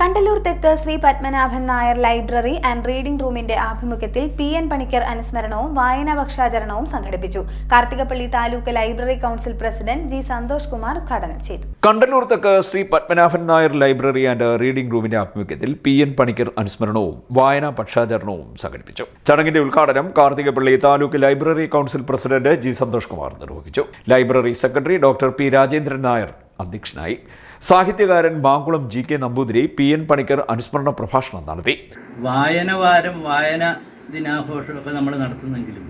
കണ്ടല്ലൂർ തെക്ക് Shri Padmanabhan Nair library and reading റൂമിന്റെ ആഭിമുഖ്യത്തിൽ പി എൻ പണിക്കർ അനുസ്മരണവും വായനാ പക്ഷാചരണവും സംഘടിപ്പിച്ചു. Karthikappally taluk library council president G Santhosh Kumar ഉദ്ഘാടനം ചെയ്തു. കണ്ടല്ലൂർ തെക്ക് Shri Padmanabhan Nair library and reading റൂമിന്റെ ആഭിമുഖ്യത്തിൽ പി എൻ പണിക്കർ അനുസ്മരണവും വായനാ പക്ഷാചരണവും സംഘടിപ്പിച്ചു. ചടങ്ങിന്റെ ഉദ്ഘാടനം Karthikappally taluk library council president G Santhosh Kumar നിർവഹിച്ചു. Library secretary doctor P Rajendran Nair അധ്യക്ഷനായി. സാഹിത്യകാരൻ Mankulam G K Namboothiri P N Panicker അനുസ്മരണ പ്രഭാഷണം നടത്തി. വായനവാരം വായന ദിനാഘോഷമൊക്കെ നമ്മൾ നടത്തുന്നെങ്കിലും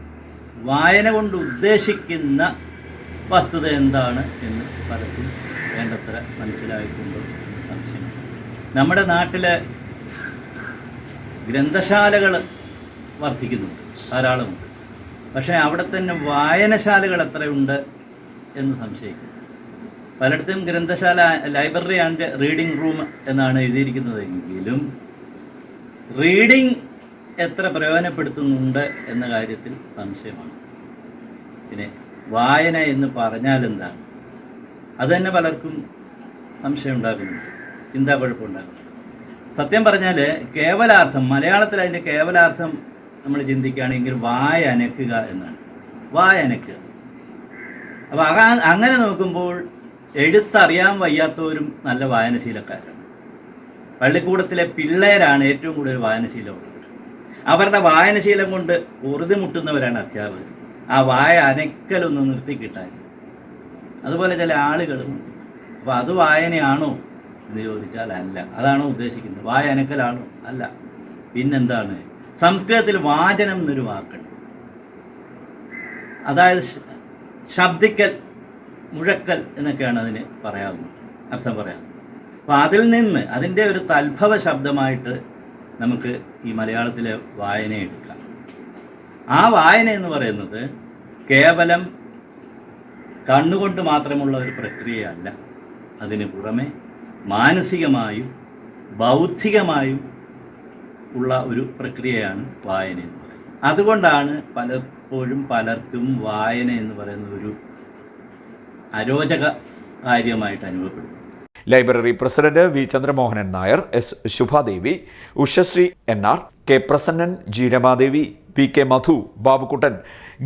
വായന കൊണ്ട് ഉദ്ദേശിക്കുന്ന വസ്തുത എന്താണ് എന്ന് പലർക്കും വേണ്ടത്ര മനസ്സിലായിട്ടുണ്ടോ സംശയം. നമ്മുടെ നാട്ടിലെ ഗ്രന്ഥശാലകൾ വർദ്ധിക്കുന്നുണ്ട് ധാരാളമുണ്ട്. പക്ഷേ അവിടെ തന്നെ വായനശാലകൾ എത്രയുണ്ട് എന്ന് സംശയിക്കുന്നു പലയിടത്തും ഗ്രന്ഥശാല ലൈബ്രറി ആൻഡ് റീഡിംഗ് റൂം എന്നാണ് എഴുതിയിരിക്കുന്നത് എങ്കിലും റീഡിംഗ് എത്ര പ്രയോജനപ്പെടുത്തുന്നുണ്ട് എന്ന കാര്യത്തിൽ സംശയമാണ്. പിന്നെ വായന എന്ന് പറഞ്ഞാൽ എന്താണ്? അത് തന്നെ പലർക്കും സംശയം ഉണ്ടാകുന്നുണ്ട് ചിന്താക്കുഴപ്പമുണ്ടാകുന്നുണ്ട് സത്യം പറഞ്ഞാൽ കേവലാർത്ഥം മലയാളത്തിൽ അതിന്റെ കേവലാർത്ഥം നമ്മൾ ചിന്തിക്കുകയാണെങ്കിൽ വായ അനക്കുക എന്നാണ്. വായ അനക്കുക. അപ്പോൾ അങ്ങനെ നോക്കുമ്പോൾ എഴുത്തറിയാൻ വയ്യാത്തവരും നല്ല വായനശീലക്കാരാണ്. പള്ളിക്കൂടത്തിലെ പിള്ളേരാണ് ഏറ്റവും കൂടുതൽ വായനശീലമുള്ളത്. അവരുടെ വായനശീലം കൊണ്ട് ഉറുതി മുട്ടുന്നവരാണ് അധ്യാപകർ. ആ വായ അനക്കലൊന്ന് നിർത്തി അതുപോലെ ചില ആളുകളും അപ്പോൾ അത് വായനയാണോ എന്ന് ചോദിച്ചാൽ അല്ല. അതാണോ ഉദ്ദേശിക്കുന്നത്. വായ അനക്കലാണോ? അല്ല. പിന്നെന്താണ്? സംസ്കൃതത്തിൽ വാചനം എന്നൊരു വാക്കുണ്ട്. അതായത് ശബ്ദിക്കൽ മുഴക്കൽ എന്നൊക്കെയാണ് അതിന് പറയാവുന്നത്. അർത്ഥം പറയാം. അപ്പോൾ അതിൽ നിന്ന് അതിന്റെ ഒരു തൽഭവ ശബ്ദമായിട്ട് നമുക്ക് ഈ മലയാളത്തിലെ വായന എടുക്കാം. ആ വായന എന്ന് പറയുന്നത് കേവലം കണ്ണുകൊണ്ട് മാത്രമുള്ള ഒരു പ്രക്രിയയല്ല. അതിന് പുറമെ മാനസികമായും ബൗദ്ധികമായും ഉള്ള ഒരു പ്രക്രിയയാണ് വായന എന്ന് പറയുന്നത്. അതുകൊണ്ടാണ് പലപ്പോഴും പലർക്കും വായന എന്ന് പറയുന്ന ഒരു അരോചക കാര്യമായിട്ട് അനുഭവപ്പെടുന്നു. Library president V Chandramohanan Nair S Subhadevi Ushasree N R K Prasannan G Ramadevi P K Madhu Babukuttan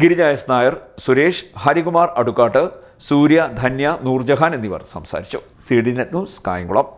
Girija S Nair Suresh Harikumar Adukkattu Surya Dhanya Noorjahan എന്നിവർ സംസാരിച്ചു. C D net news Kayamkulam.